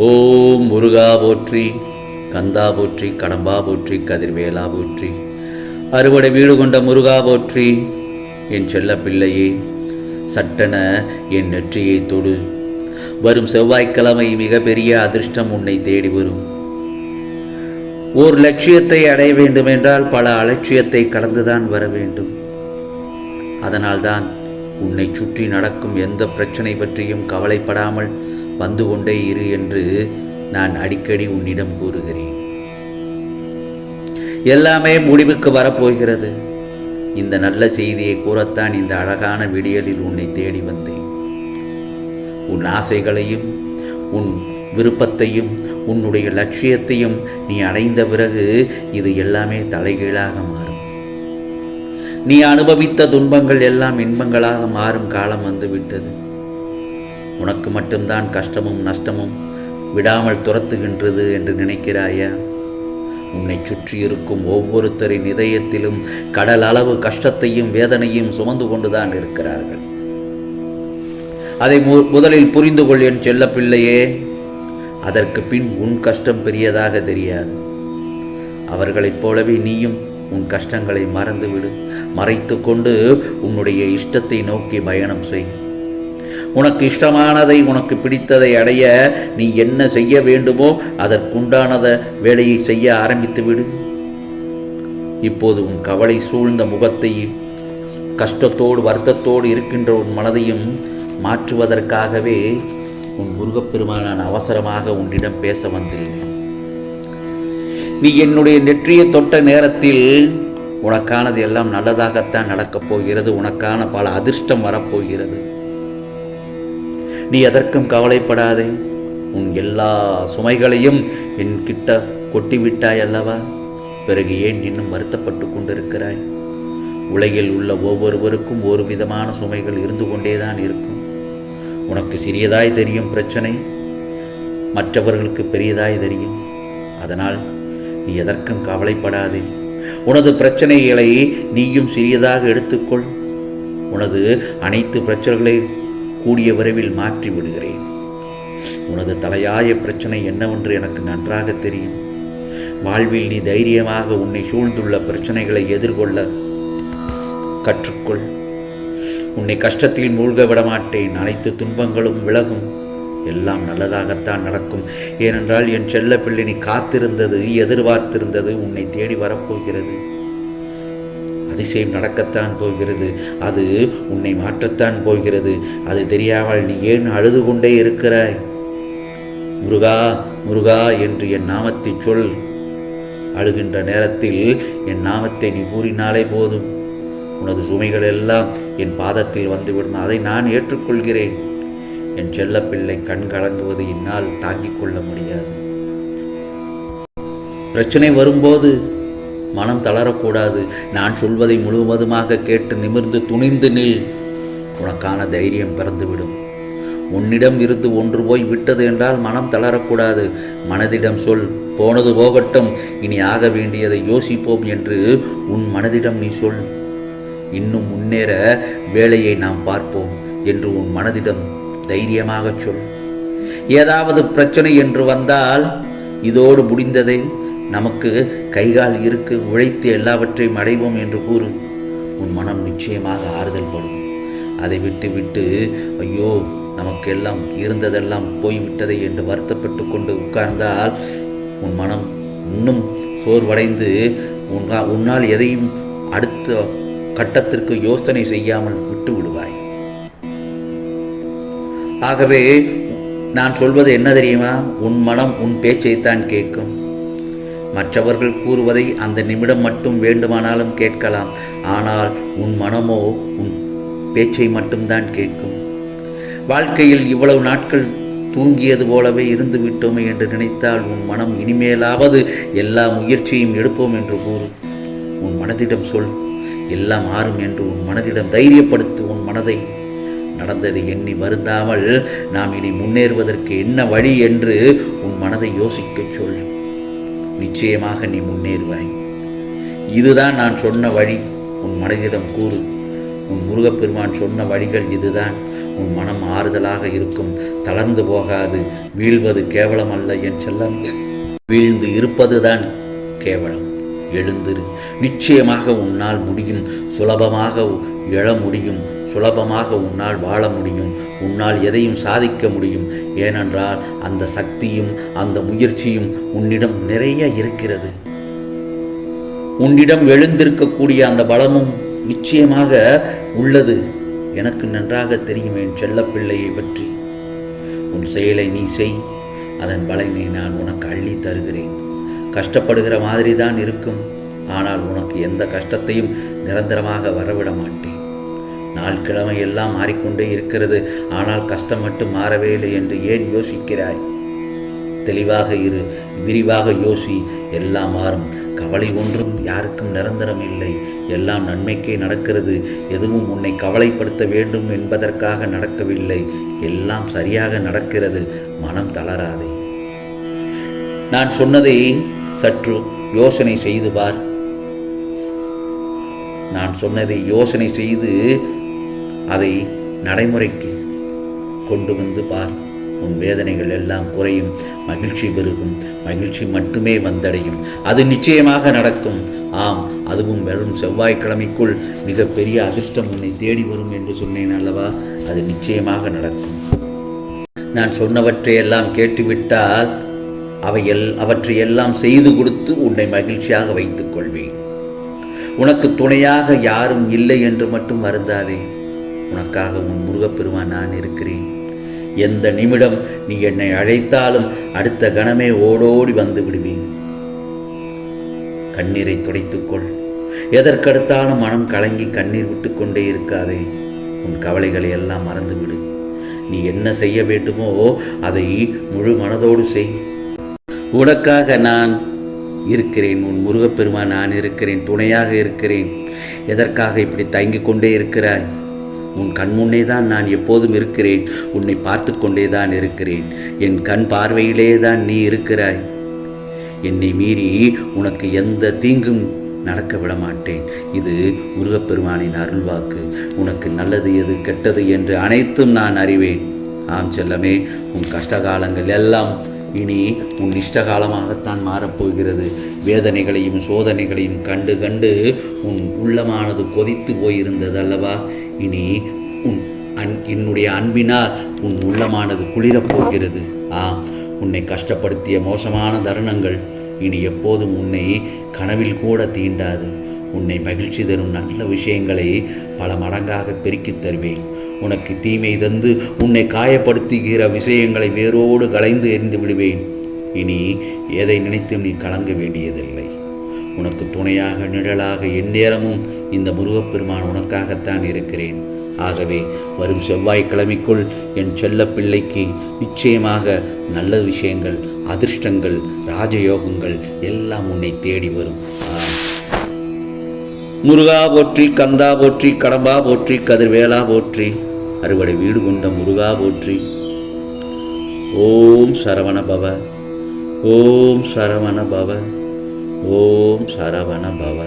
ஓம் முருகா போற்றி கந்தா போற்றி கடம்பா போற்றி கதிர்வேலா போற்றி. அறுவடை வீடு கொண்ட முருகா போற்றி என் செல்ல பிள்ளையே சட்டென என் நெற்றியை தொடு. வரும் செவ்வாய்க்கிழமை மிகப்பெரிய அதிர்ஷ்டம் உன்னை தேடி வரும். ஓர் லட்சியத்தை அடைய வேண்டுமென்றால் பல அலட்சியத்தை கடந்துதான் வர வேண்டும். அதனால்தான் உன்னை சுற்றி நடக்கும் எந்த பிரச்சனை பற்றியும் கவலைப்படாமல் வந்து கொண்டே இரு என்று நான் அடிக்கடி உன்னிடம் கூறுகிறேன். எல்லாமே முடிவுக்கு வரப்போகிறது. இந்த நல்ல செய்தியை கூறத்தான் இந்த அழகான விடியலில் உன்னை தேடி வந்தேன். உன் ஆசைகளையும் உன் விருப்பத்தையும் உன்னுடைய லட்சியத்தையும் நீ அடைந்த பிறகு இது எல்லாமே தலைகீழாக மாறும். நீ அனுபவித்த துன்பங்கள் எல்லாம் இன்பங்களாக மாறும் காலம் வந்து விட்டது. உனக்கு மட்டும்தான் கஷ்டமும் நஷ்டமும் விடாமல் துரத்துகின்றது என்று நினைக்கிறாயா? உன்னை சுற்றி இருக்கும் ஒவ்வொருத்தரின் இதயத்திலும் கடல் அளவு கஷ்டத்தையும் வேதனையும் சுமந்து கொண்டுதான் இருக்கிறார்கள். அதை மு- முதலில் புரிந்து கொள் என் செல்ல பிள்ளையே. அதற்கு பின் உன் கஷ்டம் பெரியதாக தெரியாது. அவர்களைப் போலவே நீயும் உன் கஷ்டங்களை மறந்துவிடு. மறைத்து கொண்டு உன்னுடைய இஷ்டத்தை நோக்கி பயணம் செய். உனக்கு இஷ்டமானதை உனக்கு பிடித்ததை அடைய நீ என்ன செய்ய வேண்டுமோ அதற்குண்டானத வேலையை செய்ய ஆரம்பித்து விடு. இப்போது உன் கவலை சூழ்ந்த முகத்தையும் கஷ்டத்தோடு வருத்தத்தோடு இருக்கின்ற உன் மனதையும் மாற்றுவதற்காகவே உன் முருகப்பெருமானான் அவசரமாக உன்னிடம் பேச வந்திருந்தேன். நீ என்னுடைய நெற்றியை தொட்ட நேரத்தில் உனக்கானது எல்லாம் நல்லதாகத்தான் நடக்கப் போகிறது உனக்கான பல அதிர்ஷ்டம் வரப்போகிறது. நீ எதற்கும் கவலைப்படாதே. உன் எல்லா சுமைகளையும் என் கிட்ட கொட்டிவிட்டாய் அல்லவா பிறகு ஏன் இன்னும் வருத்தப்பட்டு கொண்டிருக்கிறாய்? உலகில் உள்ள ஒவ்வொருவருக்கும் ஒரு விதமான சுமைகள் இருந்து கொண்டேதான் இருக்கும். உனக்கு சிறியதாய் தெரியும் பிரச்சனை மற்றவர்களுக்கு பெரியதாய் தெரியும். அதனால் நீ எதற்கும் கவலைப்படாதே. உனது பிரச்சனைகளை நீயும் சிறியதாக எடுத்துக்கொள். உனது அனைத்து பிரச்சனைகளை கூடிய விரைவில் மாற்றி விடுகிறேன். உனது தலையாய பிரச்சனை என்னவென்று எனக்கு நன்றாக தெரியும். வாழ்வில் நீ தைரியமாக உன்னை சூழ்ந்துள்ள பிரச்சனைகளை எதிர்கொள்ள கற்றுக்கொள். உன்னை கஷ்டத்தில் மூழ்க விடமாட்டேன். அனைத்து துன்பங்களும் விலகும். எல்லாம் நல்லதாகத்தான் நடக்கும். ஏனென்றால் என் செல்ல பிள்ளை நீ காத்திருந்தது எதிர்பார்த்திருந்தது உன்னை தேடி வரப்போகிறது. அதிசயம் நடக்கத்தான் போகிறது. அது உன்னை மாற்றத்தான் போகிறது. அது தெரியாமல் நீ ஏன் அழுது கொண்டே இருக்கிறாய்? முருகா முருகா என்று என் நாமத்தை சொல். அழுகின்ற நேரத்தில் என் நாமத்தை நீ கூறினாலே போதும். உனது சுமைகள் எல்லாம் என் பாதத்தில் வந்துவிடும். அதை நான் ஏற்றுக்கொள்கிறேன். என் செல்லப்பிள்ளை கண் கலங்குவது என்னால் தாங்கிக் கொள்ள முடியாது. பிரச்சனை வரும்போது மனம் தளரக்கூடாது. நான் சொல்வதை முழுவதுமாக கேட்டு நிமிர்ந்து துணிந்து நில். உனக்கான தைரியம் பிறந்துவிடும். உன்னிடம் இருந்து ஒன்று போய் விட்டது என்றால் மனம் தளரக்கூடாது. மனதிடம் சொல் போனது போகட்டும். இனி ஆக வேண்டியதை யோசிப்போம் என்று உன் மனதிடம் நீ சொல். இன்னும் முன்னேற வேலையை நாம் பார்ப்போம் என்று உன் மனதிடம் தைரியமாகச் சொல். ஏதாவது பிரச்சனை என்று வந்தால் இதோடு முடிந்ததே. நமக்கு கைகால் இருக்கு உழைத்து எல்லாவற்றையும் அடைவோம் என்று கூறு. உன் மனம் நிச்சயமாக ஆறுதல் படும். அதை விட்டு விட்டு ஐயோ நமக்கெல்லாம் இருந்ததெல்லாம் போய்விட்டதை என்று வருத்தப்பட்டு கொண்டு உட்கார்ந்தால் உன் மனம் இன்னும் சோர்வடைந்து உன்னா- உன்னால் எதையும் அடுத்த கட்டத்திற்கு யோசனை செய்யாமல் விட்டு விடுவாய். ஆகவே நான் சொல்வது என்ன தெரியுமா? உன் மனம் உன் பேச்சைத்தான் கேட்கும். மற்றவர்கள் கூறுவதை அந்த நிமிடம் மட்டும் வேண்டுமானாலும் கேட்கலாம். ஆனால் உன் மனமோ உன் பேச்சை மட்டும்தான் கேட்கும். வாழ்க்கையில் இவ்வளவு நாட்கள் தூங்கியது போலவே இருந்து விட்டோமே என்று நினைத்தால் உன் மனம் இனிமேலாவது எல்லா முயற்சியும் எடுப்போம் என்று கூறு. உன் மனதிடம் சொல். எல்லாம் மாறும் என்று உன் மனதிடம் தைரியப்படுத்து உன் மனதை. நடந்ததை எண்ணி வருந்தாமல் நாம் இனி முன்னேறுவதற்கு என்ன வழி என்று உன் மனதை யோசிக்கச் சொல். நிச்சயமாக நீ முன்னேறுவாய். இதுதான் நான் சொன்ன வழி. உன் மனதிடம் கூறு. உன் முருகப்பெருமான் சொன்ன வழிகள் இதுதான். உன் மனம் ஆறுதலாக இருக்கும். தளர்ந்து போகாது. வீழ்வது கேவலம் அல்ல என் செல்லம். வீழ்ந்து இருப்பதுதான் கேவலம். எழுந்திரு. நிச்சயமாக உன்னால் முடியும். சுலபமாக எழ முடியும். சுலபமாக உன்னால் வாழ முடியும். உன்னால் எதையும் சாதிக்க முடியும். ஏனென்றால் அந்த சக்தியும் அந்த முயற்சியும் உன்னிடம் நிறைய இருக்கிறது. உன்னிடம் எழுந்திருக்கக்கூடிய அந்த பலமும் நிச்சயமாக உள்ளது. எனக்கு நன்றாக தெரியும் என் செல்லப்பிள்ளையை பற்றி. உன் செயலை நீ செய். அதன் பலனை நான் உனக்கு அள்ளி தருகிறேன். கஷ்டப்படுகிற மாதிரி தான் இருக்கும். ஆனால் உனக்கு எந்த கஷ்டத்தையும் நிரந்தரமாக வரவிட மாட்டேன். நாள் கிழமை எல்லாம் மாறிக்கொண்டே இருக்கிறது. ஆனால் கஷ்டம் மட்டும் மாறவே இல்லை என்று ஏன் யோசிக்கிறாய்? தெளிவாக இரு விரிவாக யோசி. எல்லாம் மாறும். கவலை ஒன்றும் யாருக்கும் நிரந்தரம் இல்லை. எல்லாம் நன்மைக்கே நடக்கிறது. எதுவும் உன்னை கவலைப்படுத்த வேண்டும் என்பதற்காக நடக்கவில்லை. எல்லாம் சரியாக நடக்கிறது. மனம் தளராதே. நான் சொன்னதை சற்று யோசனை செய்து பார். நான் சொன்னதை யோசனை செய்து அதை நடைமுறைக்கு கொண்டு வந்து பார். உன் வேதனைகள் எல்லாம் குறையும் மகிழ்ச்சி பெருகும் மகிழ்ச்சி மட்டுமே வந்தடையும். அது நிச்சயமாக நடக்கும். ஆம் அதுவும் வெறும் செவ்வாய்க்கிழமைக்குள் மிகப்பெரிய அதிர்ஷ்டம் உன்னை தேடி வரும் என்று சொன்னேன் அல்லவா? அது நிச்சயமாக நடக்கும். நான் சொன்னவற்றையெல்லாம் கேட்டுவிட்டால் அவை எல் அவற்றையெல்லாம் செய்து கொடுத்து உன்னை மகிழ்ச்சியாக வைத்துக் கொள்வேன். உனக்கு துணையாக யாரும் இல்லை என்று மட்டும் வருந்தாதே. உனக்காக உன் முருகப்பெருமான் நான் இருக்கிறேன். எந்த நிமிடம் நீ என்னை அழைத்தாலும் அடுத்த கணமே ஓடோடி வந்து விடுவேன். கண்ணீரை துடைத்துக்கொள் எதற்கடுத்தாலும் மனம் கலங்கி கண்ணீர் விட்டு கொண்டே இருக்காதே. உன் கவலைகளை எல்லாம் மறந்துவிடு. நீ என்ன செய்ய வேண்டுமோ அதை முழு மனதோடு செய். உனக்காக நான் இருக்கிறேன். உன் முருகப்பெருமா நான் இருக்கிறேன். துணையாக இருக்கிறேன். எதற்காக இப்படி தயங்கிக் கொண்டே இருக்கிறாய்? உன் கண் முன்னே தான் நான் எப்போதும் இருக்கிறேன். உன்னை பார்த்து கொண்டே தான் இருக்கிறேன். என் கண் பார்வையிலே தான் நீ இருக்கிறாய். என்னை மீறி உனக்கு எந்த தீங்கும் நடக்க விட மாட்டேன். இது முருகப்பெருமானின் அருள்வாக்கு. உனக்கு நல்லது எது கெட்டது என்று அனைத்தும் நான் அறிவேன். ஆம் செல்லமே உன் கஷ்டகாலங்கள் எல்லாம் இனி உன் இஷ்டகாலமாகத்தான் மாறப்போகிறது வேதனைகளையும் சோதனைகளையும் கண்டு கண்டு உன் உள்ளமானது கொதித்து போயிருந்தது அல்லவா? இனி உன் அன் என்னுடைய அன்பினால் உன் உள்ளமானது குளிரப் போகிறது. ஆம் உன்னை கஷ்டப்படுத்திய மோசமான தருணங்கள் இனி எப்போதும் உன்னை கனவில் கூட தீண்டாது. உன்னை மகிழ்ச்சி தரும் நல்ல விஷயங்களை பல மடங்காக பெருக்கித் தருவேன். உனக்கு தீமை தந்து உன்னை காயப்படுத்துகிற விஷயங்களை வேரோடு களைந்து எறிந்து விடுவேன். இனி எதை நினைத்தும் நீ கலங்க வேண்டியதில்லை. உனக்கு துணையாக நிழலாக எந்நேரமும் இந்த முருகப்பெருமான் உனக்காகத்தான் இருக்கிறேன். ஆகவே வரும் செவ்வாய்க்கிழமைக்குள் என் செல்ல பிள்ளைக்கு நிச்சயமாக நல்ல விஷயங்கள் அதிர்ஷ்டங்கள் ராஜயோகங்கள் எல்லாம் உன்னை தேடி வரும். முருகா போற்றி கந்தா போற்றி கடம்பா போற்றி கதிர்வேலா போற்றி அறுவடை வீடு கொண்ட முருகா போற்றி. ஓம் சரவண பவ ஓம் சரவண பவ ஓம் சரவண பவ